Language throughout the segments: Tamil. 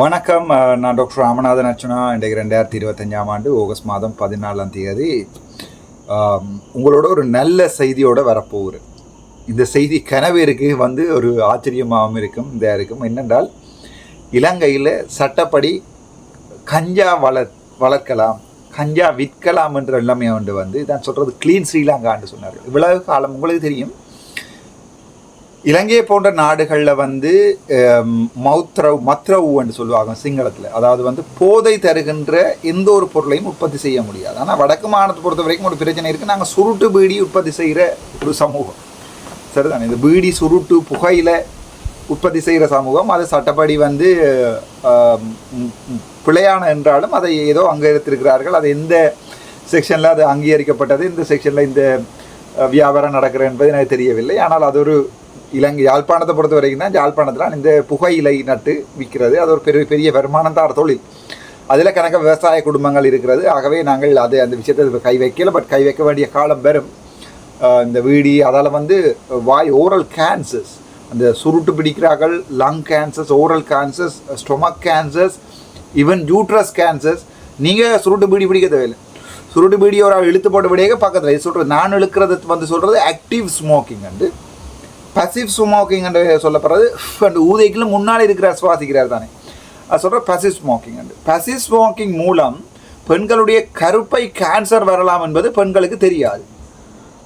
வணக்கம். நான் டாக்டர் ராமநாதன் அர்ச்சனா. இன்றைக்கு ரெண்டாயிரத்தி இருபத்தஞ்சாம் ஆண்டு ஆகஸ்ட் மாதம் பதினாலாம் தேதி உங்களோட ஒரு நல்ல செய்தியோடு வரப்போகுது. இந்த செய்தி கனவேருக்கு வந்து ஒரு ஆச்சரியமாகவும் இருக்கும் இதாக இருக்கும். என்னென்றால் இலங்கையில் சட்டப்படி கஞ்சா வளர் வளர்க்கலாம் கஞ்சா விற்கலாம் என்ற எல்லாமே வந்து வந்து தான் சொல்கிறது க்ளீன் ஸ்ரீலங்கான்னு சொன்னார் இவ்வளவு காலம் உங்களுக்கு தெரியும் இலங்கையை போன்ற நாடுகளில் வந்து மௌத்ரவ் மத்ரவுன்னு சொல்லுவாங்க சிங்களத்தில். அதாவது வந்து போதை தருகின்ற எந்த ஒரு பொருளையும் உற்பத்தி செய்ய முடியாது. ஆனால் வடக்கு மாநிலத்தை பொறுத்த வரைக்கும் ஒரு பிரச்சனை இருக்குது நாங்கள் சுருட்டு பீடி உற்பத்தி செய்கிற ஒரு சமூகம். சரிதானே? இந்த பீடி சுருட்டு புகையில் உற்பத்தி செய்கிற சமூகம். அது சட்டப்படி வந்து பிழையான என்றாலும் அதை ஏதோ அங்கீகரித்திருக்கிறார்கள். அது எந்த செக்ஷனில் அது அங்கீகரிக்கப்பட்டது? இந்த செக்ஷனில் இந்த வியாபாரம் நடக்கிற என்பது எனக்கு தெரியவில்லை. ஆனால் அது ஒரு இலங்கை யாழ்ப்பாணத்தை பொறுத்த வரைக்கும் தான் யாழ்ப்பாணத்தில் இந்த புகையிலை நட்டு விற்கிறது அது ஒரு பெரிய பெரிய வருமானம் தான் தொழில். அதில் கணக்க விவசாய குடும்பங்கள் இருக்கிறது. ஆகவே நாங்கள் அது அந்த விஷயத்தை கை வைக்கல. பட் கை வைக்க வேண்டிய காலம் வரும். இந்த வீடி அதால் வந்து வாய் ஓரல் கேன்சர்ஸ் அந்த சுருட்டு பிடிக்கிறார்கள் lung cancers oral cancers stomach cancers even uterus cancers நீங்கள் சுருட்டு பீடி பிடிக்க தேவையில்லை சுருட்டு பீடி ஒரு ஆள் இழுத்து போட்ட விடையே பக்கத்தில். இது சொல்கிறது நான் இழுக்கிறது வந்து சொல்கிறது ஆக்டிவ் ஸ்மோக்கிங் வந்து பசிவ் ஸ்மோக்கிங் என்று சொல்லப்படுறது. அந்த ஊதைக்குள்ள முன்னால் இருக்கிறார் சுவாசிக்கிறார் தானே. அது சொல்கிற பசிவ் ஸ்மோக்கிங் என்று. பசிவ் ஸ்மோக்கிங் மூலம் பெண்களுடைய கருப்பை கேன்சர் வரலாம் என்பது பெண்களுக்கு தெரியாது.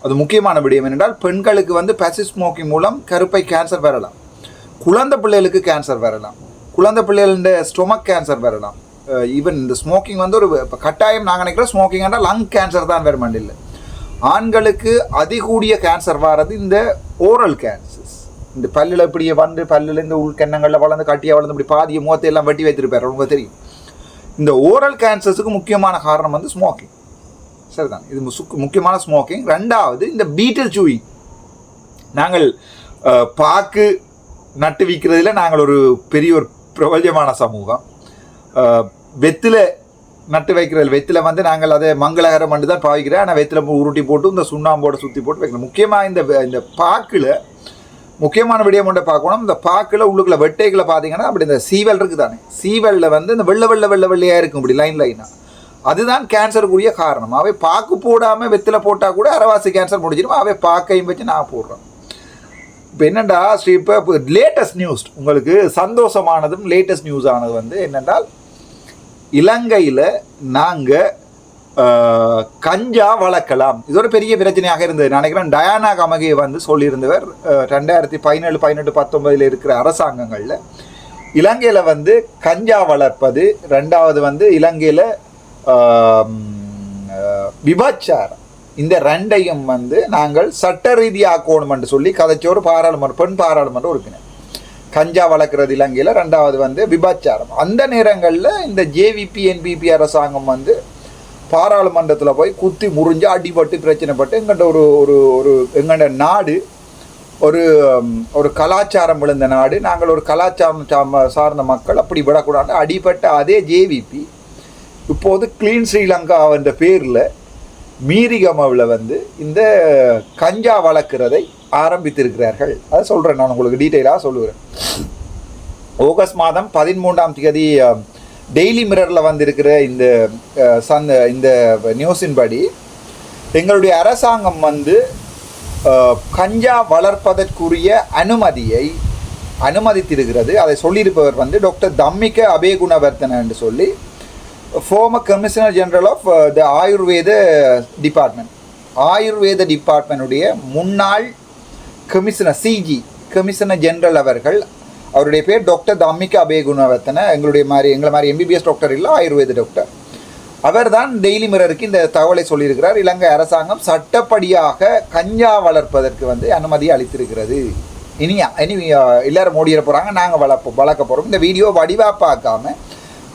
அது முக்கியமான விடயம் என்னென்றால் பெண்களுக்கு வந்து பசிவ் ஸ்மோக்கிங் மூலம் கருப்பை கேன்சர் வரலாம். குழந்தை பிள்ளைகளுக்கு கேன்சர் வரலாம். குழந்தை பிள்ளைகளுடைய ஸ்டொமக் கேன்சர் வரலாம். Uh, ஈவன் இந்த ஸ்மோக்கிங் வந்து ஒரு இப்போ கட்டாயம் நாங்கள் நினைக்கிறோம் ஸ்மோக்கிங் என்றால் லங் கேன்சர் தான் வேறு இல்லை ஆண்களுக்கு அதிகூடிய கேன்சர் வர்றது இந்த ஓரல் கேன்சர்ஸ் இந்த பல்லில் இப்படியே வந்து பல்லில் இந்த உள்கெண்ணங்களில் வளர்ந்து கட்டியாக வளர்ந்து இப்படி பாதிய முகத்தை எல்லாம் வெட்டி வைத்திருப்பார். உங்களுக்கு தெரியும். இந்த ஓரல் கேன்சர்ஸுக்கு முக்கியமான காரணம் வந்து ஸ்மோக்கிங் சரிதான். இது முக்கியமான ஸ்மோக்கிங் ரெண்டாவது இந்த பீட்டில் சூயிங் நாங்கள் பாக்கு நட்டு விற்கிறதுல நாங்கள் ஒரு பெரிய ஒரு பிரபல்யமான சமூகம். வெத்தில நட்டு வைக்கிறது வெத்தில வந்து நாங்கள் அதை மங்களகரம் பண்ணி தான் பாவிக்கிறோம் ஆனால் வெத்தில உருட்டி போட்டு இந்த சுண்ணாம்போட சுற்றி போட்டு வைக்கணும். முக்கியமாக இந்த இந்த பாக்கில் முக்கியமான விடயம் ஒன்றை பார்க்கணும். இந்த பாக்கில் உள்ளுக்குள்ள வெட்டைகளை பார்த்தீங்கன்னா அப்படி இந்த சீவல் இருக்குது தானே சீவலில் வந்து இந்த வெள்ளை வெள்ளை வெள்ளை வெள்ளையாக இருக்கும் இப்படி லைன் லைனாக அதுதான் கேன்சருக்குரிய காரணம். அவை பாக்கு போடாமல் வெத்தில போட்டால் கூட அரவாசி கேன்சர் முடிஞ்சிடும். அவை பாக்கையும் வச்சு நான் போடுறேன் இப்போ என்னென்னா ஸ்ரீ இப்போ லேட்டஸ்ட் நியூஸ் உங்களுக்கு சந்தோஷமானதும் லேட்டஸ்ட் நியூஸ் ஆனது வந்து என்னென்றால் இலங்கையில் நாங்கள் கஞ்சா வளர்க்கலாம். இது ஒரு பெரிய பிரச்சனையாக இருந்தது. நான் நினைக்கிறேன் டயானா கமகே வந்து சொல்லியிருந்தவர் ரெண்டாயிரத்தி பதினேழு பதினெட்டு பத்தொன்பதில் இருக்கிற அரசாங்கங்களில் இலங்கையில் வந்து கஞ்சா வளர்ப்பது ரெண்டாவது வந்து இலங்கையில் விபச்சாரம். இந்த ரெண்டையும் வந்து நாங்கள் சட்ட ரீதியாக்கணும் என்று சொல்லி கதைச்சோர் பாராளுமன்ற பெண் பாராளுமன்ற உறுப்பினர். கஞ்சா வளர்க்குறது இலங்கையில் ரெண்டாவது வந்து விபச்சாரம். அந்த நேரங்களில் இந்த ஜேவிபி என்பிபி அரசாங்கம் வந்து பாராளுமன்றத்தில் போய் குத்தி முறிஞ்சு அடிபட்டு பிரச்சனைப்பட்டு எங்கள்கிட்ட ஒரு ஒரு ஒரு எங்கள்ட நாடு ஒரு ஒரு கலாச்சாரம் விழுந்த நாடு. நாங்கள் ஒரு கலாச்சாரம் சார்ந்த- சார்ந்த மக்கள் அப்படி விடக்கூடாது. அடிபட்ட அதே ஜேவிபி இப்போது க்ளீன் ஸ்ரீலங்கா என்ற பேரில் மீரிகமவில் வந்து இந்த கஞ்சா வளர்க்கிறதை ஆரம்பித்திருக்கிறார்கள். அதை சொல்கிறேன் நான் உங்களுக்கு டீட்டெயிலாக சொல்லுகிறேன். ஆகஸ்ட் மாதம் பதிமூன்றாம் தேதி டெய்லி மிரரில் வந்திருக்கிற இந்த சந்த இந்த நியூஸின்படி எங்களுடைய அரசாங்கம் வந்து கஞ்சா வளர்ப்பதற்குரிய அனுமதியை அனுமதித்திருக்கிறது. அதை சொல்லியிருப்பவர் வந்து டாக்டர் தம்மிக்க அபேகுணவர்த்தன என்று சொல்லி former commissioner general of the Ayurveda department Ayurveda டிபார்ட்மெண்ட்டுடைய முன்னாள் கமிஷனர் சிஜி கமிஷனர் ஜெனரல் அவர்கள் அவருடைய பேர் டாக்டர் தம்மிகா அபேகுணவர்த்தனை எங்களுடைய மாதிரி எங்களை மாதிரி எம்பிபிஎஸ் டாக்டர் இல்லை ஆயுர்வேத டாக்டர் அவர் தான் டெய்லி மிரருக்கு இந்த தகவலை சொல்லியிருக்கிறார். இலங்கை அரசாங்கம் சட்டப்படியாக கஞ்சா வளர்ப்பதற்கு வந்து அனுமதி அளித்திருக்கிறது. இனி இனி எல்லோரும் எல்லாரும் ஓடிட போகிறாங்க நாங்கள் வளர்ப்போம் வளர்க்க போகிறோம் இந்த வீடியோ வடிவாக பார்க்காம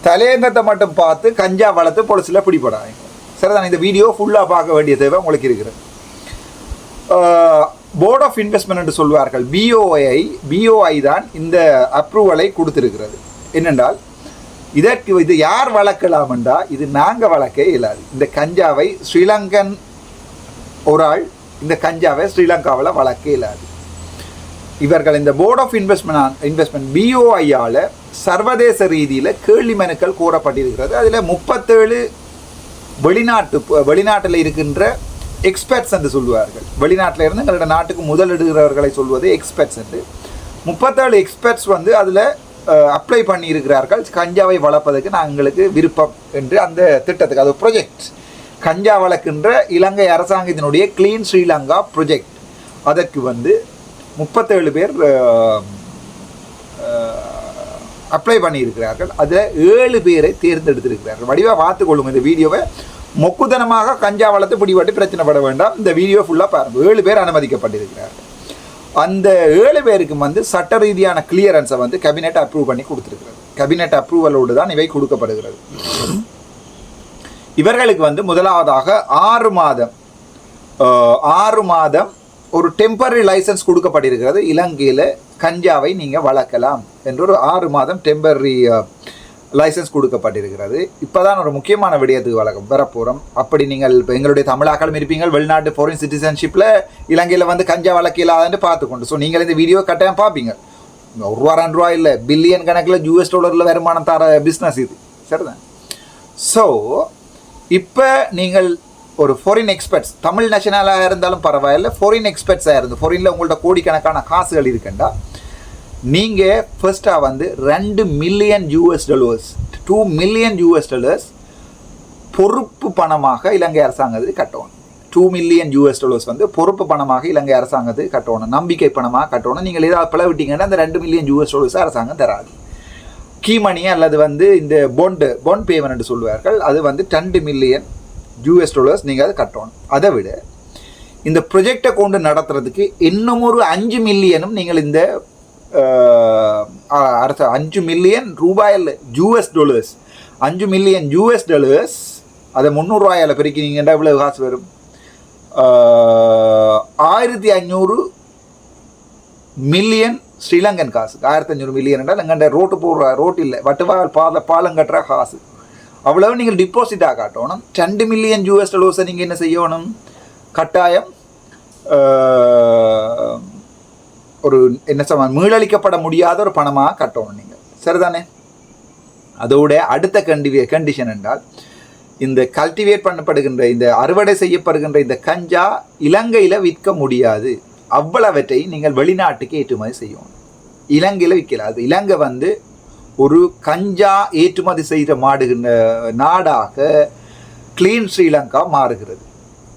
தலையங்கத்தை மட்டும் பார்த்து கஞ்சா வளர்த்து பொலிசில் பிடிபடாங்க சரிதான்? இந்த வீடியோ ஃபுல்லாக பார்க்க வேண்டிய தேவை உங்களுக்கு இருக்கிறது. போர்ட் ஆஃப் இன்வெஸ்ட்மெண்ட் என்று சொல்வார்கள். பிஓஐ பிஓஐ தான் இந்த அப்ரூவலை கொடுத்துருக்கிறது. என்னென்றால் இதற்கு இது யார் வளர்க்கலாம் என்றால் இது நாங்கள் வளர்க்கே இல்லாது இந்த கஞ்சாவை ஸ்ரீலங்கன் ஒரு ஆள் இந்த கஞ்சாவை ஸ்ரீலங்காவில் வளர்க்க இல்லாது இவர்கள் இந்த போர்ட் ஆஃப் இன்வெஸ்ட்மெண்ட் இன்வெஸ்ட்மெண்ட் பிஓஐயால் சர்வதேச ரீதியில் கேள்வி மனுக்கள் கூறப்பட்டிருக்கிறது. அதில் முப்பத்தேழு வெளிநாட்டு வெளிநாட்டில் இருக்கின்ற எக்ஸ்பர்ட்ஸ் என்று சொல்லுவார்கள். வெளிநாட்டில் இருந்து எங்களோட நாட்டுக்கு முதலிடுகிறவர்களை சொல்வது எக்ஸ்பர்ட்ஸ் என்று. முப்பத்தேழு எக்ஸ்பர்ட்ஸ் வந்து அதில் அப்ளை பண்ணியிருக்கிறார்கள். கஞ்சாவை வளர்ப்பதற்கு நாங்களுக்கு எங்களுக்கு விருப்பம் என்று அந்த திட்டத்துக்கு அது ப்ரொஜெக்ட் கஞ்சா வளர்க்கின்ற இலங்கை அரசாங்கத்தினுடைய க்ளீன் ஸ்ரீலங்கா ப்ரொஜெக்ட் அதற்கு வந்து முப்பத்தேழு பேர் அப்ளை பண்ணியிருக்கிறார்கள். அதில் ஏழு பேரை தேர்ந்தெடுத்திருக்கிறார்கள். வடிவாக பார்த்துக்கொள்ளுங்க இந்த வீடியோவை. மொக்குதனமாக கஞ்சா வளர்த்து பிடிபட்டு பிரச்சனைப்பட வேண்டாம். இந்த வீடியோ ஃபுல்லாக பாருங்கள் ஏழு பேர் அனுமதிக்கப்பட்டிருக்கிறார்கள். அந்த ஏழு பேருக்கு வந்து சட்ட ரீதியான கிளியரன்ஸை வந்து கேபினெட் அப்ரூவ் பண்ணி கொடுத்துருக்கிறது. கேபினெட் அப்ரூவலோடு தான் இவை கொடுக்கப்படுகிறது. இவர்களுக்கு வந்து முதலாவதாக ஆறு மாதம் ஆறு மாதம் ஒரு டெம்பரரி லைசன்ஸ் கொடுக்கப்பட்டிருக்கிறது இலங்கையில் கஞ்சாவை நீங்கள் வளர்க்கலாம் என்று ஒரு ஆறு மாதம் டெம்பரரி லைசன்ஸ் கொடுக்கப்பட்டிருக்கிறது. இப்போதான் ஒரு முக்கியமான விடயத்துக்கு வழக்கம் வரப்போகிறோம் அப்படி நீங்கள் இப்போ எங்களுடைய தமிழாக்களும் இருப்பீங்கள். வெளிநாட்டு ஃபாரின் சிட்டிசன்ஷிப்பில் இலங்கையில் வந்து கஞ்சா வளர்க்க இல்லாதன்னு பார்த்துக்கொண்டு. ஸோ நீங்கள் இந்த வீடியோ கட்டாயம் பார்ப்பீங்க. ஒரு ரூபா ரெண்டு ரூபா இல்லை. பில்லியன் கணக்கில் யூஎஸ் டாலரில் வருமானம் தர பிஸ்னஸ் இது. சரிதான்? ஸோ இப்போ நீங்கள் ஒரு ஃபாரின் எக்ஸ்பர்ட்ஸ் தமிழ் நேஷனலாக இருந்தாலும் பரவாயில்ல ஃபாரின் எக்ஸ்பர்ட்ஸாக இருந்து ஃபாரினில் உங்கள்ட்ட கோடிக்கணக்கான காசுகள் இருக்குண்டா நீங்கள் ஃபர்ஸ்ட்டாக வந்து ரெண்டு million US dollars two million US dollars பொறுப்பு பணமாக இலங்கை அரசாங்கத்துக்கு கட்டணும். டூ மில்லியன் யூஎஸ் டாலர்ஸ் வந்து பொறுப்பு பணமாக இலங்கை அரசாங்கத்துக்கு கட்டணும். நம்பிக்கை பணமாக கட்டணும். நீங்கள் ஏதாவது பிளவிட்டீங்கன்னா அந்த ரெண்டு மில்லியன் யூஎஸ் டாலர்ஸ் அரசாங்கம் தராது. கீ மணி அல்லது வந்து இந்த பொண்டு பொண்ட் பேமெண்ட் சொல்லுவார்கள் அது வந்து ரெண்டு மில்லியன் யூஎஸ் டாலர்ஸ் நீங்கள் அதை கட்டணும். அதை விட இந்த ப்ரொஜெக்டை கொண்டு நடத்துறதுக்கு இன்னும் ஒரு அஞ்சு மில்லியனும் நீங்கள் இந்த அடுத்த அரசு அஞ்சு மில்லியன் ரூபாயில் யூஎஸ் டாலர்ஸ் அஞ்சு மில்லியன் யூஎஸ் டாலர்ஸ் அதை முந்நூறுரூவாயில் பிரிக்கிறீங்கன்னா இவ்வளவு காசு வரும்? ஆயிரத்தி ஐநூறு மில்லியன் ஸ்ரீலங்கன் காசு ஆயிரத்தி அஞ்சூறு மில்லியன் என்றால் எங்கண்ட ரோட்டு போடுற ரோட்டு இல்லை வட்டுவால் பாத பாலம் கட்டுற காசு. அவ்வளவு நீங்கள் டிபாசிட்டாக காட்டணும் ரெண்டு மில்லியன் யூஎஸ் டாலர்ஸை நீங்கள் என்ன செய்யணும்? கட்டாயம் ஒரு என்ன சொல்ல மீளளிக்கப்பட முடியாத ஒரு பணமாக கட்டணும் நீங்கள் சரிதானே? அதோட அடுத்த கண்டி கண்டிஷன் என்றால் இந்த கல்டிவேட் பண்ணப்படுகின்ற இந்த அறுவடை செய்யப்படுகின்ற இந்த கஞ்சா இலங்கையில் விற்க முடியாது. அவ்வளவற்றை நீங்கள் வெளிநாட்டுக்கு ஏற்றுமதி செய்யணும். இலங்கையில் விற்கலாது இலங்கை வந்து ஒரு கஞ்சா ஏற்றுமதி செய்கிற மாடுகின்ற நாடாக கிளீன் ஸ்ரீலங்கா மாறுகிறது.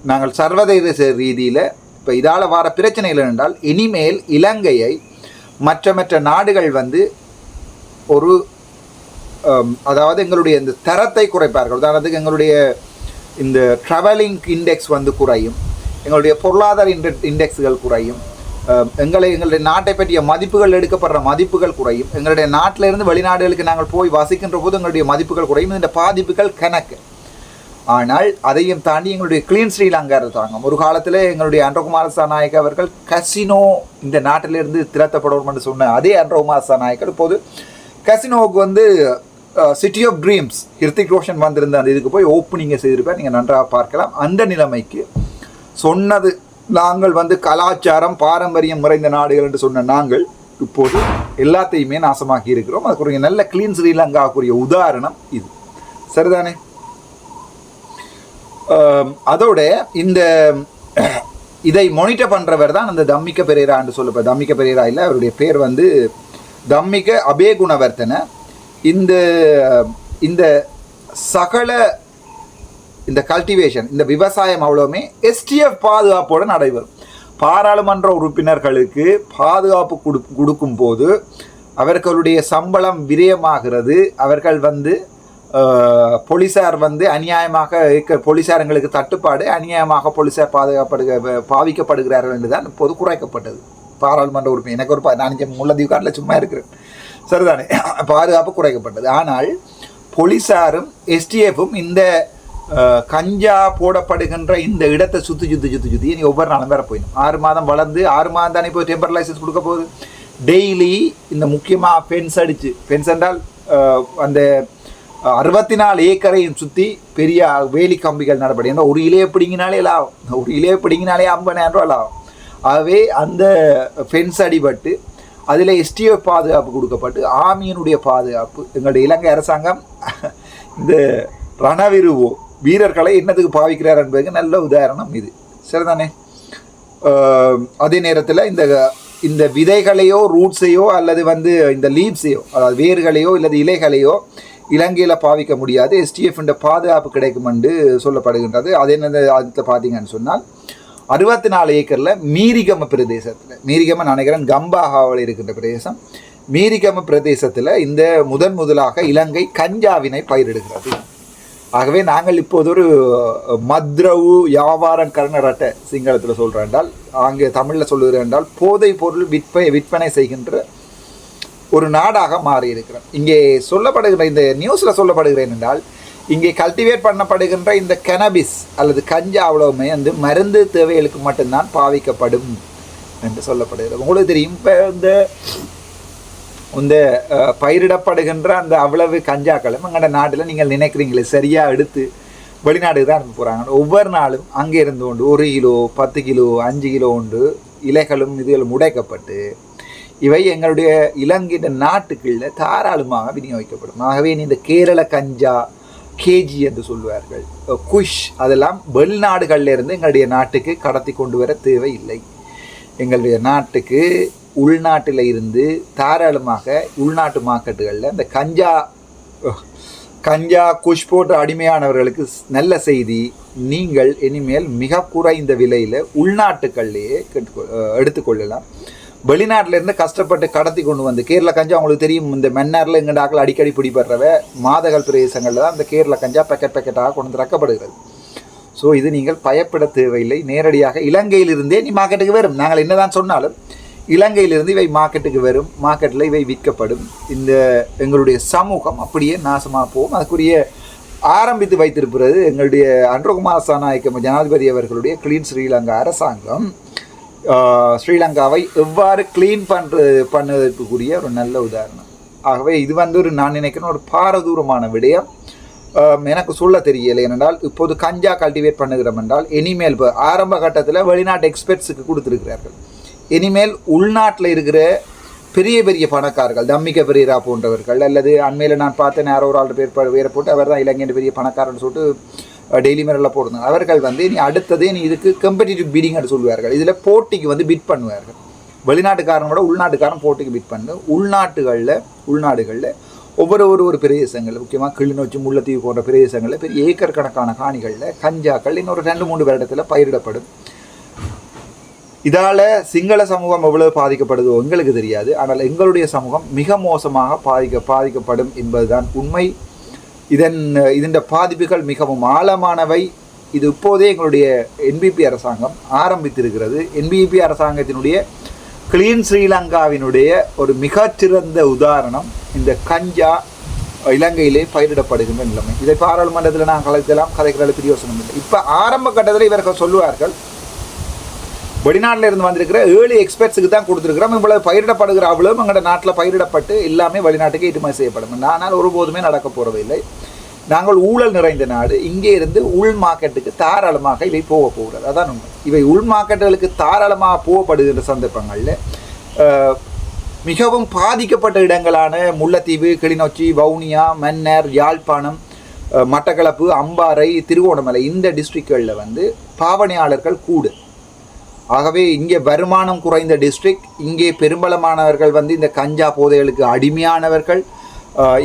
நாங்கள் சர்வதேச ரீதியில் இப்போ இதால் வர பிரச்சனைகள் என்றால் இனிமேல் இலங்கையை மற்ற மற்ற நாடுகள் வந்து ஒரு அதாவது எங்களுடைய இந்த தரத்தை குறைப்பார்கள். உதாரணத்துக்கு எங்களுடைய இந்த ட்ராவலிங் இண்டெக்ஸ் வந்து குறையும். எங்களுடைய பொருளாதார இண்ட இண்டெக்ஸ்கள் குறையும். எங்களை எங்களுடைய நாட்டை பற்றிய மதிப்புகள் எடுக்கப்படுற மதிப்புகள் குறையும். எங்களுடைய நாட்டிலிருந்து வெளிநாடுகளுக்கு நாங்கள் போய் வசிக்கின்ற போது எங்களுடைய மதிப்புகள் குறையும். இந்த பாதிப்புகள் கணக்கு. ஆனால் அதையும் தாண்டி எங்களுடைய கிளீன் ஸ்ரீலங்கா அரசாங்கம் ஒரு காலத்தில் எங்களுடைய அன்றகுமார சாநாயக் அவர்கள் கசினோ இந்த நாட்டிலிருந்து திரட்டப்படும் என்று சொன்ன அதே அன்றகுமார சாநாயக்கர் இப்போது கசினோவுக்கு வந்து city of dreams Hrithik Roshan வந்திருந்த அந்த இதுக்கு போய் ஓப்பனிங்கை செய்திருப்பேன் நீங்கள் நன்றாக பார்க்கலாம். அந்த நிலைமைக்கு சொன்னது நாங்கள் வந்து கலாச்சாரம் பாரம்பரியம் முறைந்த நாடுகள் என்று சொன்ன நாங்கள் இப்போது எல்லாத்தையுமே நாசமாக்கி இருக்கிறோம். அதுக்குரிய நல்ல கிளீன் ஸ்ரீலங்காவுக்குரிய உதாரணம் இது. சரிதானே? அதோட இந்த இதை மொனிட்டர் பண்றவர் தான் அந்த தம்மிக்க பெரேரா என்று சொல்லப்ப தம்மிக்க பெரேரா இல்லை அவருடைய பேர் வந்து தம்மிக்க அபேகுணவர்த்தனை. இந்த இந்த சகல இந்த கல்டிவேஷன் இந்த விவசாயம் அவ்வளோமே எஸ்டிஎஃப் பாதுகாப்போடு நடைபெறும். பாராளுமன்ற உறுப்பினர்களுக்கு பாதுகாப்பு கொடு கொடுக்கும் போது அவர்களுடைய சம்பளம் விரயமாகிறது. அவர்கள் வந்து போலீஸார் வந்து அநியாயமாக இருக்க போலீஸாரங்களுக்கு தட்டுப்பாடு அநியாயமாக போலீசார் பாதுகாப்படுக பாவிக்கப்படுகிறார்கள் என்று தான் இப்போது குறைக்கப்பட்டது. பாராளுமன்ற உறுப்பினர் எனக்கு ஒரு ப- முள்ளதீவு காட்டில் சும்மா இருக்கிறேன். சரிதானே? பாதுகாப்பு குறைக்கப்பட்டது. ஆனால் போலீஸாரும் எஸ்டிஎஃப்பும் இந்த கஞ்சா போடப்படுகின்ற இந்த இடத்தை சுற்றி சுற்றி சுற்றி சுற்றி நீ ஒவ்வொரு நாளும் வேற போயிடும். ஆறு மாதம் வளர்ந்து ஆறு மாதம் தானே இப்போ டெம்பர் லைசன்ஸ் கொடுக்க போகுது. டெய்லி இந்த முக்கியமாக ஃபென்ஸ் அடிச்சு ஃபென்ஸ் என்றால் அந்த அறுபத்தி நாலு ஏக்கரையும் சுற்றி பெரிய வேலி கம்பிகள் நடப்படி ஏன்னா ஒரு இலையை பிடிங்கினாலே லாபம். ஒரு இலையை பிடிங்கினாலே ஐம்பதாயிரம் ரூபா லாபம். ஆகவே அந்த ஃபென்ஸ் அடிபட்டு அதில் எஸ்டிஎஃப் பாதுகாப்பு கொடுக்கப்பட்டு ஆமியினுடைய பாதுகாப்பு. எங்களுடைய இலங்கை அரசாங்கம் இந்த ரணவிருவோ வீரர்களை என்னத்துக்கு பாவிக்கிறார் என்பதுக்கு நல்ல உதாரணம் இது. சரிதானே? அதே நேரத்தில் இந்த இந்த விதைகளையோ ரூட்ஸையோ அல்லது வந்து இந்த லீவ்ஸையோ அதாவது வேர்களையோ இல்லது இலைகளையோ இலங்கையில் பாவிக்க முடியாது. எஸ்டிஎஃப் பாதுகாப்பு கிடைக்கும் என்று சொல்லப்படுகின்றது. அதே நேரத்தில் பார்த்தீங்கன்னு சொன்னால் அறுபத்தி நாலு ஏக்கரில் மீரிகம பிரதேசத்தில் மீரிகம நினைக்கிறேன் கம்பாகாவில் இருக்கின்ற பிரதேசம் மீரிகம பிரதேசத்தில் இந்த முதன் முதலாக இலங்கை கஞ்சாவினை பயிரிடுகிறது. ஆகவே நாங்கள் இப்போது ஒரு மத்ரவு வியாபாரம் கர்ணரட்ட சிங்களத்தில் சொல்கிறேன் என்றால் அங்கே தமிழில் சொல்லுகிறேன் என்றால் போதை பொருள் விற்பனை விற்பனை செய்கின்ற ஒரு நாடாக மாறி இருக்கிறோம் இங்கே சொல்லப்படுகிற இந்த நியூஸில் சொல்லப்படுகிறேன் என்றால் இங்கே கல்டிவேட் பண்ணப்படுகின்ற இந்த கெனபிஸ் அல்லது கஞ்சா அவ்வளவுமே வந்து மருந்து தேவைகளுக்கு மட்டும்தான் பாவிக்கப்படும் என்று சொல்லப்படுகிறது. உங்களுக்கு தெரியும் இப்போ இந்த இந்த பயிரிடப்படுகின்ற அந்த அவ்வளவு கஞ்சாக்களும் எங்களோட நாட்டில் நீங்கள் நினைக்கிறீங்களே சரியாக எடுத்து வெளிநாடுக்கு தான் அனுப்ப போகிறாங்க ஒவ்வொரு நாளும் அங்கே இருந்து கொண்டு ஒரு கிலோ பத்து கிலோ அஞ்சு கிலோ உண்டு இலைகளும் இதுகளும் உடைக்கப்பட்டு இவை எங்களுடைய இலங்கையின் நாட்டுக்குள்ள தாராளமாக விநியோகிக்கப்படும். ஆகவே நீ இந்த கேரள கஞ்சா கேஜி என்று சொல்வார்கள் குஷ் அதெல்லாம் வெளிநாடுகளிலிருந்து எங்களுடைய நாட்டுக்கு கடத்தி கொண்டு வர தேவையில்லை. எங்களுடைய நாட்டுக்கு உள்நாட்டில் இருந்து தாராளமாக உள்நாட்டு மார்க்கெட்டுகளில் இந்த கஞ்சா கஞ்சா குஷ் போட்டு அடிமையானவர்களுக்கு ஸ்- நல்ல செய்தி நீங்கள் இனிமேல் மிக குறைந்த விலையில் உள்நாட்டுக்கள்லேயே கேட்டுக்கொ- எடுத்துக்கொள்ளலாம் வெளிநாட்டிலேருந்து கஷ்டப்பட்டு கடத்தி கொண்டு வந்து கேரள கஞ்சா உங்களுக்கு தெரியும் இந்த மென்னரில் எங்கள் ஆக்கள் அடிக்கடி பிடிபடுறவ மாதகல் பிரதேசங்களில் தான் இந்த கேரள கஞ்சா பேக்கெட் பேக்கெட்டாக கொண்டு வந்து ரக்கப்படுகிறது ஸோ இது நீங்கள் பயப்பட தேவையில்லை. நேரடியாக இலங்கையிலிருந்தே நீ மார்க்கெட்டுக்கு வரும். நாங்கள் என்னதான் சொன்னாலும் இலங்கையிலிருந்து இவை மார்க்கெட்டுக்கு வரும். மார்க்கெட்டில் இவை விற்கப்படும். இந்த எங்களுடைய சமூகம் அப்படியே நாசமாக போகும். அதுக்குரிய ஆரம்பித்து வைத்திருக்கிறது எங்களுடைய அன்றகுமார் சாநாயக்கம் ஜனாதிபதி அவர்களுடைய கிளீன் ஸ்ரீலங்கா அரசாங்கம். ஸ்ரீலங்காவை எவ்வாறு க்ளீன் பண்ணுற பண்ணுவதற்குரிய ஒரு நல்ல உதாரணம். ஆகவே இது வந்து ஒரு நான் நினைக்கிறேன் ஒரு பாரதூரமான விடயம். எனக்கு சொல்ல தெரியலை ஏனென்றால் இப்போது கஞ்சா கல்டிவேட் பண்ணுகிறோம் என்றால் இனிமேல் இப்போ ஆரம்ப கட்டத்தில் வெளிநாட்டு எக்ஸ்பர்ட்ஸுக்கு கொடுத்துருக்கிறார்கள். இனிமேல் உள்நாட்டில் இருக்கிற பெரிய பெரிய பணக்காரர்கள் தம்மிக்க பெரியரா போன்றவர்கள் அல்லது அண்மையில் நான் பார்த்தேன் யாரோ ஒரு ஆள் பேர் ப- பேரை போட்டு அவர் தான் இலங்கையின் பெரிய பணக்காரன்னு சொல்லிட்டு டெய்லி மேரில் போடுறாங்க அவர்கள் வந்து நீ அடுத்ததே நீ இதுக்கு கம்பெட்டிட்டிவ் பீடிங்னு சொல்லுவார்கள். இதில் போட்டிக்கு வந்து பிட் பண்ணுவார்கள். வெளிநாட்டுக்காரன் கூட உள்நாட்டுக்காரன் போட்டிக்கு பிட் பண்ணு. உள்நாட்டுகளில் உள்நாடுகளில் ஒவ்வொரு ஒரு ஒரு பிரதேசங்கள் முக்கியமாக கிளிநொச்சி முல்லைத்தீவு போன்ற பிரதேசங்களில் பெரிய ஏக்கர் கணக்கான காணிகளில் கஞ்சாக்கள் இன்னொரு ரெண்டு மூணு வருடத்தில் பயிரிடப்படும். இதால் சிங்கள சமூகம் எவ்வளவு பாதிக்கப்படுதோ எங்களுக்கு தெரியாது. ஆனால் எங்களுடைய சமூகம் மிக மோசமாக பாதிக்க பாதிக்கப்படும் என்பதுதான் உண்மை. இதன் இதன் பாதிப்புகள் மிகவும் ஆழமானவை. இது இப்போதே எங்களுடைய என்பிபி அரசாங்கம் ஆரம்பித்திருக்கிறது. என்பிபி அரசாங்கத்தினுடைய கிளீன் ஸ்ரீலங்காவினுடைய ஒரு மிகச்சிறந்த உதாரணம் இந்த கஞ்சா இலங்கையிலே பயிரிடப்படுகின்ற நிலைமை. இதை பாராளுமன்றத்தில் நான் கலைக்கலாம் கதைக்கிறது பிரியோசனம் இல்லை. இப்போ ஆரம்ப கட்டத்தில் இவர்கள் சொல்லுவார்கள் வெளிநாட்டில் இருந்து வந்திருக்கிற ஏழு எக்ஸ்பர்ட்ஸுக்கு தான் கொடுத்துருக்குறோம். இவ்வளவு பயிரிடப்படுகிற அவ்வளவும் எங்களோட நாட்டில் பயிரிடப்பட்டு எல்லாமே வெளிநாட்டுக்கு ஏற்றுமதி செய்யப்படும். ஆனால் ஒருபோதுமே நடக்க போறதில்லை. நாங்கள் ஊழல் நிறைந்த நாடு. இங்கே இருந்து உள் மார்க்கெட்டுக்கு தாராளமாக இவை போக போகிறது. அதான் உண்மை. இவை உள் மார்க்கெட்டுகளுக்கு தாராளமாக போகப்படுகின்ற சந்தர்ப்பங்களில் மிகவும் பாதிக்கப்பட்ட இடங்களான முல்லைத்தீவு கிளிநொச்சி வவுனியா மன்னர் யாழ்ப்பாணம் மட்டக்களப்பு அம்பாறை திருகோணமலை இந்த டிஸ்ட்ரிக்ட்களில் வந்து பாவனையாளர்கள் கூடு. ஆகவே இங்கே வருமானம் குறைந்த டிஸ்ட்ரிக்ட் இங்கே பெரும்பலமானவர்கள் வந்து இந்த கஞ்சா போதைகளுக்கு அடிமையானவர்கள்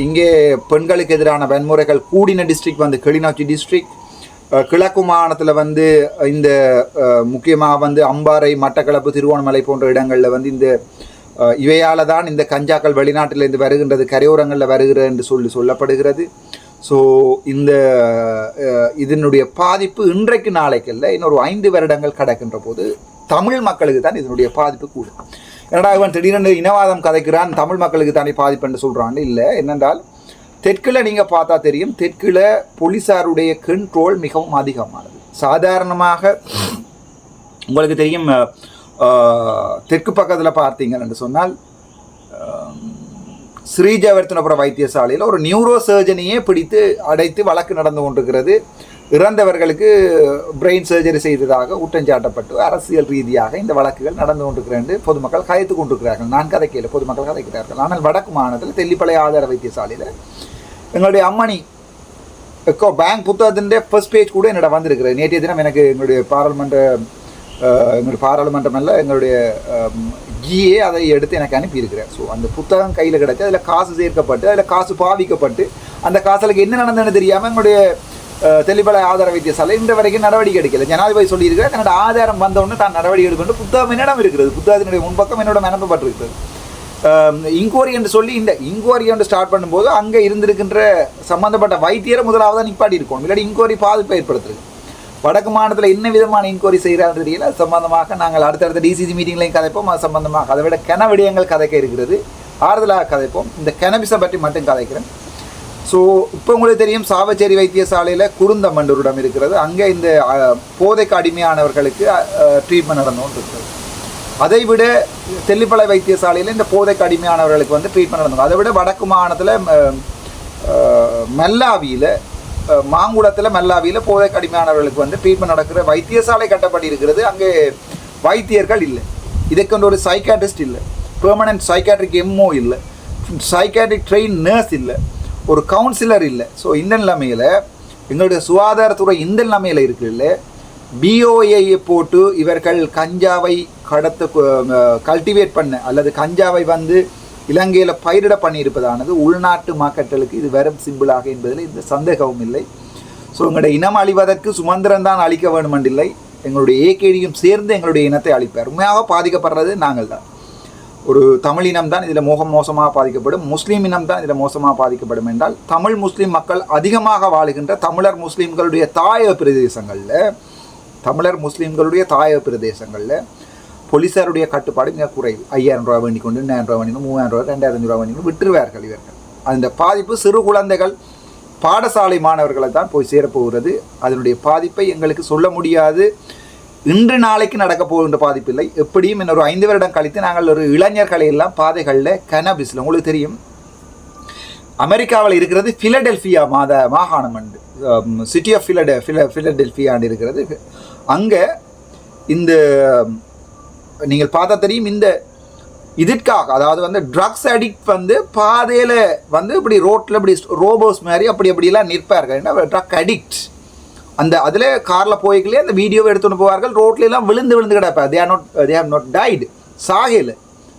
இங்கே பெண்களுக்கு எதிரான வன்முறைகள் கூடின டிஸ்ட்ரிக்ட் வந்து கிளிநொச்சி டிஸ்ட்ரிக்ட் கிழக்கு மாகாணத்தில் வந்து இந்த முக்கியமாக வந்து அம்பாறை மட்டக்களப்பு திருவோணமலை போன்ற இடங்களில் வந்து இந்த இவையால் தான் இந்த கஞ்சாக்கள் வெளிநாட்டிலிருந்து வருகின்றது கரையோரங்களில் வருகிறது என்று சொல்லி சொல்லப்படுகிறது. ஸோ இந்த இதனுடைய பாதிப்பு இன்றைக்கு நாளைக்கு இல்லை இன்னொரு ஐந்து வருடங்கள் கிடக்கின்ற போது தமிழ் மக்களுக்கு தான் இதனுடைய பாதிப்பு கூடும். என்னடா இவன் திடீரென்று இனவாதம் கதைக்கிறான் தமிழ் மக்களுக்கு தானே பாதிப்பு என்று சொல்கிறான்னு இல்லை. என்னென்றால் தெற்கில் நீங்கள் பார்த்தா தெரியும் தெற்கில் போலீஸாருடைய கண்ட்ரோல் மிகவும் அதிகமானது. சாதாரணமாக உங்களுக்கு தெரியும் தெற்கு பக்கத்தில் பார்த்தீங்கன்னு சொன்னால் ஸ்ரீஜவர்த்தனபுர வைத்தியசாலையில் ஒரு நியூரோ சர்ஜனையே பிடித்து அடைத்து வழக்கு நடந்து கொண்டிருக்கிறது. இறந்தவர்களுக்கு பிரெயின் சர்ஜரி செய்ததாக குற்றஞ்சாட்டப்பட்டு அரசியல் ரீதியாக இந்த வழக்குகள் நடந்து கொண்டிருக்கிறது. பொதுமக்கள் கதைத்து கொண்டிருக்கிறார்கள். நான் கதைக்கையில் பொதுமக்கள் கதைக்கிறார்கள். ஆனால் வடக்கு மாநிலத்தில் தெல்லிப்பளை ஆதார வைத்தியசாலையில் எங்களுடைய அம்மணி எக்கோ பேங்க் புத்தகத்தின் ஃபர்ஸ்ட் பேஜ் கூட என்னோட வந்திருக்கிறது. நேற்றைய தினம் எனக்கு எங்களுடைய பாராளுமன்ற எங்களுடைய பாராளுமன்றம் எங்களுடைய ஜிஏ அதை எடுத்து எனக்கு அனுப்பியிருக்கிறேன் ஸோ அந்த புத்தகம் கையில் கிடச்சி அதில் காசு சேர்க்கப்பட்டு அதில் காசு பாவிக்கப்பட்டு அந்த காசுகளுக்கு என்ன நடந்ததுன்னு தெரியாமல் எங்களுடைய அஹ், தெளிவலை ஆதார வைத்தியசாலை இந்த வரைக்கும் நடவடிக்கை எடுக்கல. ஜனாதிபதி சொல்லியிருக்கிறார் தன்னோட ஆதாரம் வந்தவுடனே தான் நடவடிக்கை எடுக்கணும். புத்தகம் என்னிடம் இருக்கிறது. புத்தகத்தினுடைய முன்பக்கம் என்னோட அனுப்பப்பட்டிருக்கிறது இன்கொயரி என்று சொல்லி இந்த இன்கொயரி என்று ஸ்டார்ட் பண்ணும்போது அங்கே இருந்திருக்கின்ற சம்பந்தப்பட்ட வைத்தியரை முதலாவது நிப்பாட்டி இருக்கணும் இல்லாட்டி இன்கொயரி பாதிப்பை ஏற்படுத்துறது. வடக்கு மாநிலத்தில் என்ன விதமான இன்கொயரி செய்கிறான்னு தெரியல. அது சம்பந்தமாக நாங்கள் அடுத்தடுத்த டிசிசி மீட்டிங்லையும் கதைப்போம். அது சம்பந்தமாக அதை விட கன விடயங்கள் கதைக்க இருக்கிறது. ஆறுதலாக கதைப்போம். இந்த கெனபிஸை பற்றி மட்டும் கதைக்கிறேன். ஸோ இப்போ உங்களுக்கு தெரியும் சாவச்சேரி வைத்தியசாலையில் குருந்தமண்டூரிடம் இருக்கிறது. அங்கே இந்த போதைக்கு அடிமையானவர்களுக்கு ட்ரீட்மெண்ட் நடந்து அதை விட தெல்லிப்பளை வைத்தியசாலையில் இந்த போதைக்கு அடிமையானவர்களுக்கு வந்து ட்ரீட்மெண்ட் நடந்தது அதை விட வடக்கு மாநிலத்தில் மெல்லாவியில் மாங்குளத்தில் மெல்லாவியில் போதைக்கு அடிமையானவர்களுக்கு வந்து ட்ரீட்மெண்ட் நடக்கிற வைத்தியசாலை கட்டப்பட்டு இருக்கிறது. அங்கே வைத்தியர்கள் இல்லை. இதுக்கு ஒரு சைக்காட்ரிஸ்ட் இல்லை. பெர்மனன்ட் சைக்காட்ரிக் எம்ஓ இல்லை. சைக்காட்ரிக் ட்ரெயின் நர்ஸ் இல்லை. ஒரு கவுன்சிலர் இல்லை. ஸோ இந்த நிலைமையில் எங்களுடைய சுகாதாரத்துறை இந்த நிலைமையில் இருக்குல்ல பிஓஏயை போட்டு இவர்கள் கஞ்சாவை கடத்த கல்டிவேட் பண்ண அல்லது கஞ்சாவை வந்து இலங்கையில் பயிரிட பண்ணியிருப்பதானது உள்நாட்டு மார்க்கெட்டுகளுக்கு இது வெறும் சிம்பிளாக என்பதில் இந்த சந்தேகமும் இல்லை. ஸோ எங்களுடைய இனம் அழிவதற்கு சுமந்திரம் தான் அழிக்க வேண்டுமென்றில்லை. எங்களுடைய ஏகேடியும் சேர்ந்து எங்களுடைய இனத்தை அழிப்பார். உண்மையாக பாதிக்கப்படுறது நாங்கள் தான். ஒரு தமிழ் இனம் தான் இதில் மோகம் மோசமாக பாதிக்கப்படும். முஸ்லீம் இனம் தான் இதில் மோசமாக பாதிக்கப்படும் என்றால் தமிழ் முஸ்லீம் மக்கள் அதிகமாக வாழுகின்ற தமிழர் முஸ்லீம்களுடைய தாய பிரதேசங்களில் தமிழர் முஸ்லீம்களுடைய தாய பிரதேசங்களில் போலீஸாருடைய கட்டுப்பாடு மிக குறைவு. ஐயாயிரம் ரூபா வேண்டி கொண்டு ரெண்டாயிரம் ரூபா வேண்டி மூவாயிரம் ரூபா ரெண்டாயிரம் ரூபா வேண்டி விட்டுருவார்கள் இவர்கள். அந்த பாதிப்பு சிறு குழந்தைகள் பாடசாலை மாணவர்களை தான் போய் சேரப்போகிறது. அதனுடைய பாதிப்பை எங்களுக்கு சொல்ல முடியாது. இன்று நாளைக்கு நடக்க போகின்ற பாதிப்பு இல்லை. எப்படியும் இன்னொரு ஐந்து வருடம் கழித்து நாங்கள் ஒரு இளைஞர்களை எல்லாம் பாதைகளில் கனபிஸில் உங்களுக்கு தெரியும். அமெரிக்காவில் இருக்கிறது ஃபிலடெல்ஃபியா மாத மாகாணம் அண்டு சிட்டி ஆஃப் ஃபிலடெ ஃபில ஃபிலடெல்ஃபியாண்டு இருக்கிறது. அங்கே இந்த நீங்கள் பார்த்தா தெரியும் இந்த இதற்காக அதாவது வந்து ட்ரக்ஸ் அடிக்ட் வந்து பாதையில் வந்து இப்படி ரோட்டில் இப்படி ரோபோஸ் மாதிரி அப்படி அப்படிலாம் நிற்பார்கள். ஏன்னா ட்ரக் அடிக்ட் அந்த அதில் காரில் போய்க்கலே அந்த வீடியோவை எடுத்துன்னு போவார்கள். ரோட்லலாம் விழுந்து விழுந்து கிடப்பா they are not they are not tied சாகையில்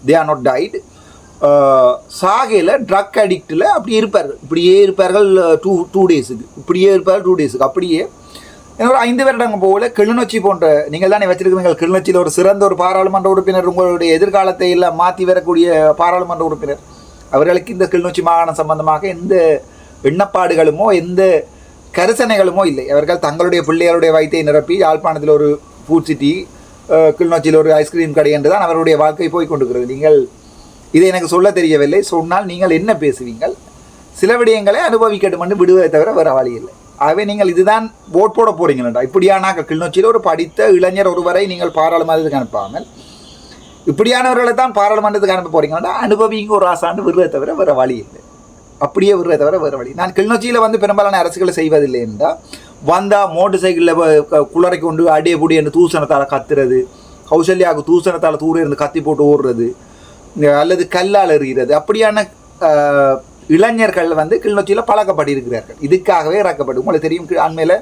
they are not Tide சாகையில் ட்ரக் அடிக்டில் அப்படி இருப்பார்கள். இப்படியே இருப்பார்கள் டூ டூ டேஸுக்கு இப்படியே இருப்பார்கள் டூ டேஸுக்கு அப்படியே ஒரு ஐந்து வருடங்க போல கிளிநொச்சி போன்ற நீங்கள் தானே வச்சிருக்கிறீங்க கிளிநொச்சியில் ஒரு சிறந்த ஒரு பாராளுமன்ற உறுப்பினர் உங்களுடைய எதிர்காலத்தை எல்லாம் மாற்றி வரக்கூடிய பாராளுமன்ற உறுப்பினர். அவர்களுக்கு இந்த கிளிநொச்சி மாகாணம் சம்பந்தமாக எந்த விண்ணப்பாடுகளுமோ எந்த கரிசனைகளுமோ இல்லை. அவர்கள் தங்களுடைய பிள்ளைகளுடைய வயிற்றை நிரப்பி யாழ்ப்பாணத்தில் ஒரு ஃபுட் சிட்டி கிளிநொச்சியில் ஒரு ஐஸ்கிரீம் கடை என்று தான் அவருடைய வாழ்க்கை போய் கொண்டிருக்கிறது. நீங்கள் இதை எனக்கு சொல்ல தெரியவில்லை. சொன்னால் நீங்கள் என்ன பேசுவீங்கள்? சில விடயங்களை அனுபவிக்கட்டும் என்று விடுவதை தவிர வேறு வழி இல்லை. ஆகவே நீங்கள் இதுதான் ஓட் போட போறீங்களா இப்படியான கிளிநொச்சியில் ஒரு படித்த இளைஞர் ஒருவரை நீங்கள் பாராளுமன்றத்துக்கு அனுப்பாமல் இப்படியானவர்களை தான் பாராளுமன்றத்துக்கு அனுப்ப போறீங்கன்னா அனுபவிங்க ஒரு ஆசாண்டு விருதை தவிர வேறு வழி இல்லை. அப்படியே விடுறதை தவிர வேறு வழி நான் கிளிநொச்சியில் வந்து பெரும்பாலான அரசுகளை செய்வதில்லை என்றால் வந்தால் மோட்டர் சைக்கிளில் குளரை கொண்டு அடிய புடி என்று தூசணத்தால் கத்துறது கௌசல்யாவுக்கு தூசணத்தால் தூர இருந்து கத்தி போட்டு ஓடுறது அல்லது கல்லால் எறிகிறது. அப்படியான இளைஞர்கள் வந்து கிளிநொச்சியில் பழக்கப்பட்டிருக்கிறார்கள். இதுக்காகவே இறக்கப்படும் உங்களுக்கு தெரியும் கி- அண்மையில்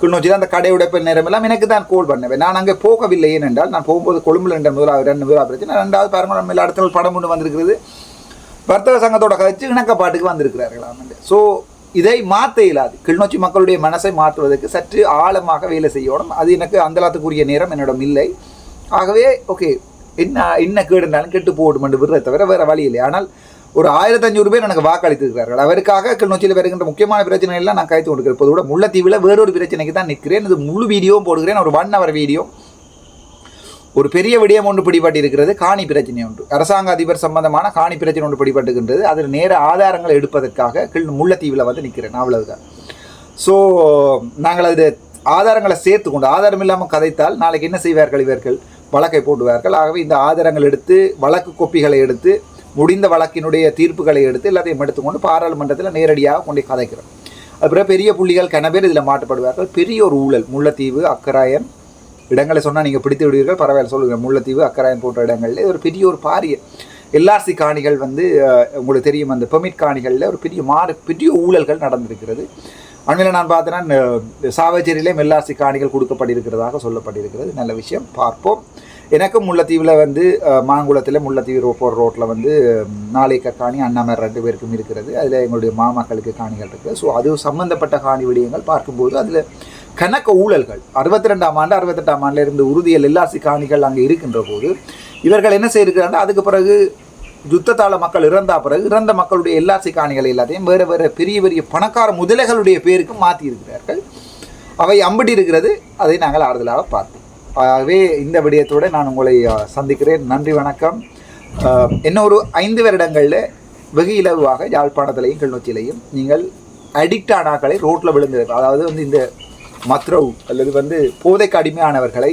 கிளிநொச்சியில் அந்த கடை உடைப்பு நேரம் எல்லாம் எனக்கு தான் கோல் பண்ணுவேன். நான் அங்கே போகவில்லை ஏனென்றால் நான் போகும்போது கொழும்புல ரெண்டு முதலாவது ரெண்டு முதலாவது பிரச்சனை ரெண்டாவது பாருங்கள் நம்ம அடுத்த நாள் படம் ஒன்று வந்திருக்கிறது. வர்த்தக சங்கத்தோட கதைச்சு இணக்கப்பாட்டுக்கு வந்திருக்கிறார்கள் ஸோ இதை மாற்ற இயலாது. கிளிநொச்சி மக்களுடைய மனசை மாற்றுவதற்கு சற்று ஆழமாக வேலை செய்யணும். அது எனக்கு அந்தலாத்துக்குரிய நேரம் என்னிடம் இல்லை. ஆகவே ஓகே என்ன என்ன கேடுனாலும் கெட்டு போடும் என்று விடுறதை தவிர வேறு வழி இல்லை. ஆனால் ஒரு ஆயிரத்தி அஞ்சூறு பேர் எனக்கு வாக்களித்திருக்கிறார்கள். அவருக்காக கிளிநொச்சியில் வருகின்ற முக்கியமான பிரச்சனை எல்லாம் நான் கைத்து கொண்டிருக்கிறேன் இப்போது கூட முல்லைத்தீவில் வேறொரு பிரச்சனைக்கு தான் நிற்கிறேன். இது முழு வீடியோவும் போடுகிறேன். ஒரு ஒன் ஹவர் வீடியோ ஒரு பெரிய விடயம் ஒன்று பிடிபட்டு இருக்கிறது காணி பிரச்சனை ஒன்று. அரசாங்க அதிபர் சம்பந்தமான காணி பிரச்சனை ஒன்று பிடிபட்டுகின்றது. அதில் நேர ஆதாரங்களை எடுப்பதற்காக கிள் முல்லைத்தீவில் வந்து நிற்கிறேன். அவ்வளவுதான். ஸோ நாங்கள் அது ஆதாரங்களை சேர்த்து கொண்டு ஆதாரம் இல்லாமல் கதைத்தால் நாளைக்கு என்ன செய்வார்கள் இவர்கள்? வழக்கை போடுவார்கள் ஆகவே இந்த ஆதாரங்கள் எடுத்து வழக்கு கொப்பிகளை எடுத்து முடிந்த வழக்கினுடைய தீர்ப்புகளை எடுத்து எல்லாத்தையும் எடுத்துக்கொண்டு பாராளுமன்றத்தில் நேரடியாக கொண்டு கதைக்கிறோம். அப்புறம் பெரிய புள்ளிகள் கன பேர் இதில் மாட்டப்படுவார்கள். பெரிய ஒரு ஊழல் முல்லைத்தீவு அக்கராயன். இடங்களை சொன்னால் நீங்கள் பிடித்து விடுவீர்கள் பரவாயில்ல சொல்லுங்கள் முல்லைத்தீவு அக்கராயன் போன்ற இடங்களில் ஒரு பெரிய ஒரு பாரிய எல்ஆர்சி காணிகள் வந்து உங்களுக்கு தெரியும் அந்த பெர்மிட் காணிகளில் ஒரு பெரிய மாறு பெரிய ஊழல்கள் நடந்திருக்கிறது. அண்மையில் நான் பார்த்தேன்னா சாவச்சேரியிலே எல்ஆர்சி காணிகள் கொடுக்கப்பட்டிருக்கிறதாக சொல்லப்பட்டிருக்கிறது. நல்ல விஷயம். பார்ப்போம். எனக்கும் முல்லைத்தீவில் வந்து மாங்குளத்தில் முல்லைத்தீவு ரோப்போர் போகிற ரோட்டில் வந்து நாளைக்கு காணி அண்ணாமர் ரெண்டு பேருக்கும் இருக்கிறது. அதில் எங்களுடைய மாமக்களுக்கு காணிகள் இருக்குது. ஸோ அது சம்மந்தப்பட்ட காணி விடயங்கள் பார்க்கும்போது அதில் கணக்க ஊழல்கள் அறுபத்தி ரெண்டாம் ஆண்டு அறுபத்தெட்டாம் ஆண்டில் இருந்து உறுதியல் எல்லாசி காணிகள் அங்கே இருக்கின்ற போது இவர்கள் என்ன செய்யிருக்கிறாங்க அதுக்கு பிறகு யுத்தத்தால மக்கள் இறந்தா பிறகு இறந்த மக்களுடைய எல்லாசி காணிகள் எல்லாத்தையும் வேறு வேறு பெரிய பெரிய பணக்கார முதலைகளுடைய பேருக்கு மாற்றி இருக்கிறார்கள் அவை அம்படி இருக்கிறது அதை நாங்கள் ஆறுதலாக பார்த்தோம் ஆகவே இந்த விடயத்தோடு நான் உங்களை சந்திக்கிறேன். நன்றி வணக்கம். இன்னொரு ஐந்து வருடங்களில் வெகு இலவாக யாழ்ப்பாணத்திலையும் கிளிநொச்சியிலையும் நீங்கள் அடிக்ட் ஆனாக்களை ரோட்டில் விழுந்தீர்கள் அதாவது வந்து இந்த மத்ரவ் அல்லது வந்து போதைக்கு அடிமையானவர்களை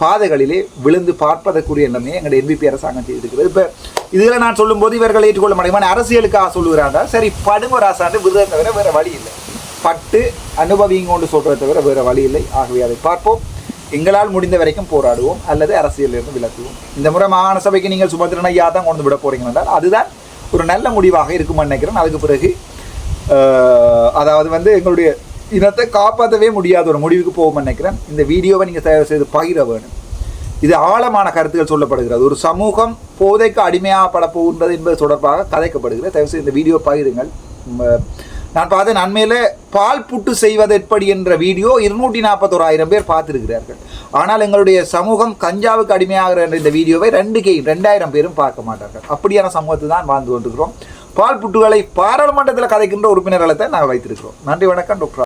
பாதைகளிலே விழுந்து பார்ப்பதற்குரிய எண்ணமே எங்களுடைய என்பிபி அரசாங்கம் செய்திருக்கிறது இப்போ இதில் நான் சொல்லும்போது இவர்கள் ஏற்றுக்கொள்ள முடியுமா அரசியலுக்காக சொல்லுகிறாங்க சரி படுமராசாண்டு விருதை தவிர வேறு வழி இல்லை. பட்டு அனுபவிங்கொண்டு சொல்கிறத தவிர வேறு வழி இல்லை. ஆகவே அதை பார்ப்போம். எங்களால் முடிந்த வரைக்கும் போராடுவோம் அல்லது அரசியலிருந்து விலக்குவோம் இந்த முறை மாகாண சபைக்கு நீங்கள் சுமந்திரன் ஐயா தான் கொண்டு விட போறீங்க என்றால் அதுதான் ஒரு நல்ல முடிவாக இருக்கும்னு நினைக்கிறேன். அதுக்கு பிறகு அதாவது வந்து எங்களுடைய இனத்தை காப்பாற்றவே முடியாத ஒரு முடிவுக்கு போகும் நினைக்கிறேன். இந்த வீடியோவை நீங்கள் தயவு செய்து பகிர வேணும் இது ஆழமான கருத்துக்கள் சொல்லப்படுகிறது. ஒரு சமூகம் போதைக்கு அடிமையாகப்பட போகின்றது என்பது தொடர்பாக கதைக்கப்படுகிறது. தயவு செய்து இந்த வீடியோ பகிருங்கள். நான் பார்த்தேன் நன்மையில் பால் புட்டு செய்வது எப்படி என்ற வீடியோ இருநூற்றி நாற்பத்தோராயிரம் பேர் பார்த்துருக்கிறார்கள். ஆனால் எங்களுடைய சமூகம் கஞ்சாவுக்கு அடிமையாகிற இந்த வீடியோவை ரெண்டு கே ரெண்டாயிரம் பேரும் பார்க்க மாட்டார்கள். அப்படியான சமூகத்தை தான் வாழ்ந்து கொண்டிருக்கிறோம். பால் புட்டுகளை பாராளுமன்றத்தில் கதைக்கின்ற உறுப்பினர்களை தான் நாங்கள் வைத்திருக்கிறோம். நன்றி வணக்கம் டாக்டர்